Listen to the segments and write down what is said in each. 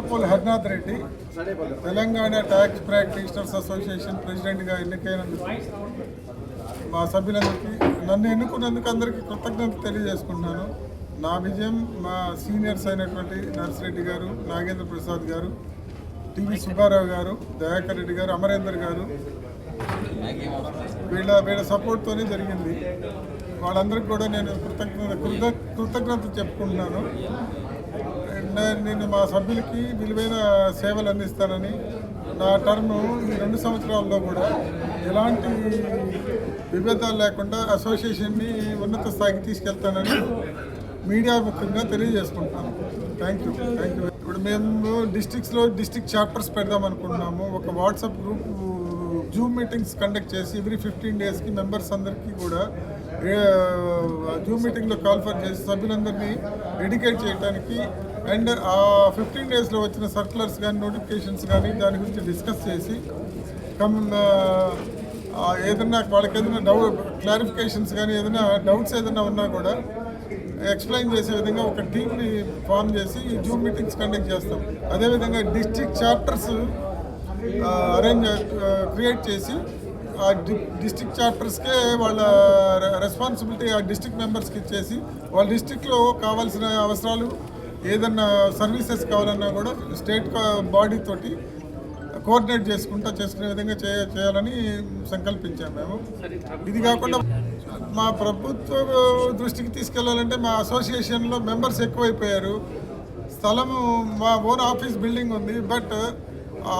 Kothapalli Harinath Reddy Telangana tax practitioners association ప్రెసిడెంట్గా ఎన్నికైనందుకు మా సభ్యులందరికీ నన్ను ఎన్నుకున్నందుకు అందరికీ కృతజ్ఞత తెలియజేసుకుంటున్నాను. నా విజయం మా సీనియర్స్ అయినటువంటి నర్సిరెడ్డి గారు నాగేంద్ర ప్రసాద్ గారు టివి సుబ్బారావు గారు దయాకర్ రెడ్డి గారు అమరేందర్ గారు వీళ్ళ వీళ్ళ సపోర్ట్తోనే జరిగింది. వాళ్ళందరికీ కూడా నేను కృతజ్ఞత కృత కృతజ్ఞత చెప్పుకుంటున్నాను. నేను మా సభ్యులకి విలువైన సేవలు అందిస్తానని నా టర్మ్ ఈ రెండు సంవత్సరాల్లో కూడా ఎలాంటి విభేదాలు లేకుండా అసోసియేషన్ని ఉన్నత స్థాయికి తీసుకెళ్తానని మీడియా ముఖ్యంగా తెలియజేసుకుంటాను థ్యాంక్ యూ థ్యాంక్ యూ ఇప్పుడు మేము డిస్టిక్స్లో డిస్ట్రిక్ట్ చాప్టర్స్ పెడదాం అనుకుంటున్నాము. ఒక WhatsApp group zoom meetings conduct చేసి ఎవ్రీ ఫిఫ్టీన్ డేస్కి మెంబర్స్ అందరికీ కూడా జూమ్ మీటింగ్లో కాల్ఫర్ చేసి సభ్యులందరినీ ఎడ్యుకేట్ చేయడానికి అండ్ ఆ ఫిఫ్టీన్ డేస్లో వచ్చిన సర్కులర్స్ కానీ నోటిఫికేషన్స్ కానీ దాని గురించి డిస్కస్ చేసి కమ్ uh, ఏదన్నా ఏదైనా వాళ్ళకి ఏదైనా డౌట్ క్లారిఫికేషన్స్ కానీ ఏదైనా డౌట్స్ ఏదైనా ఉన్నా కూడా ఎక్స్ప్లెయిన్ చేసే విధంగా ఒక టీమ్ని ఫామ్ చేసి జూమ్ మీటింగ్స్ కండక్ట్ చేస్తాం. అదేవిధంగా డిస్ట్రిక్ట్ చాప్టర్స్ అరేంజ్ క్రియేట్ చేసి ఆ డిస్ట్రిక్ట్ చాప్టర్స్కే వాళ్ళ రెస్పాన్సిబిలిటీ ఆ డిస్టిక్ మెంబర్స్కి ఇచ్చేసి వాళ్ళ డిస్టిక్లో కావాల్సిన అవసరాలు ఏదన్నా సర్వీసెస్ కావాలన్నా కూడా స్టేట్ బాడీ తోటి కోఆర్డినేట్ చేసుకుంటా చేసుకునే విధంగా చేయ చేయాలని సంకల్పించాము మేము. ఇది కాకుండా మా ప్రభుత్వ దృష్టికి తీసుకెళ్ళాలంటే మా అసోసియేషన్లో మెంబర్స్ ఎక్కువైపోయారు. స్థలము మా ఓన్ ఆఫీస్ బిల్డింగ్ ఉంది బట్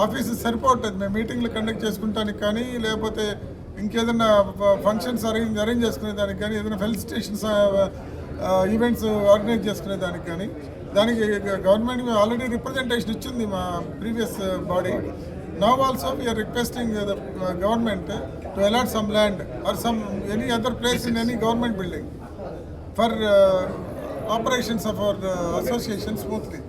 ఆఫీస్ సరిపోవట్లేదు. మేము మీటింగ్లు కండక్ట్ చేసుకుంటానికి కానీ లేకపోతే ఇంకేదైనా ఫంక్షన్స్ అరేంజ్ అరేంజ్ చేసుకునే దానికి కానీ ఏదైనా ఫెలిసిటేషన్స్ ఈవెంట్స్ ఆర్గనైజ్ చేసుకునే దానికి కానీ దానికి గవర్నమెంట్ ఆల్రెడీ రిప్రజెంటేషన్ ఇచ్చింది మా previous body now also we're requesting the government to allot some land or some any other place in any government building for operations of our association smoothly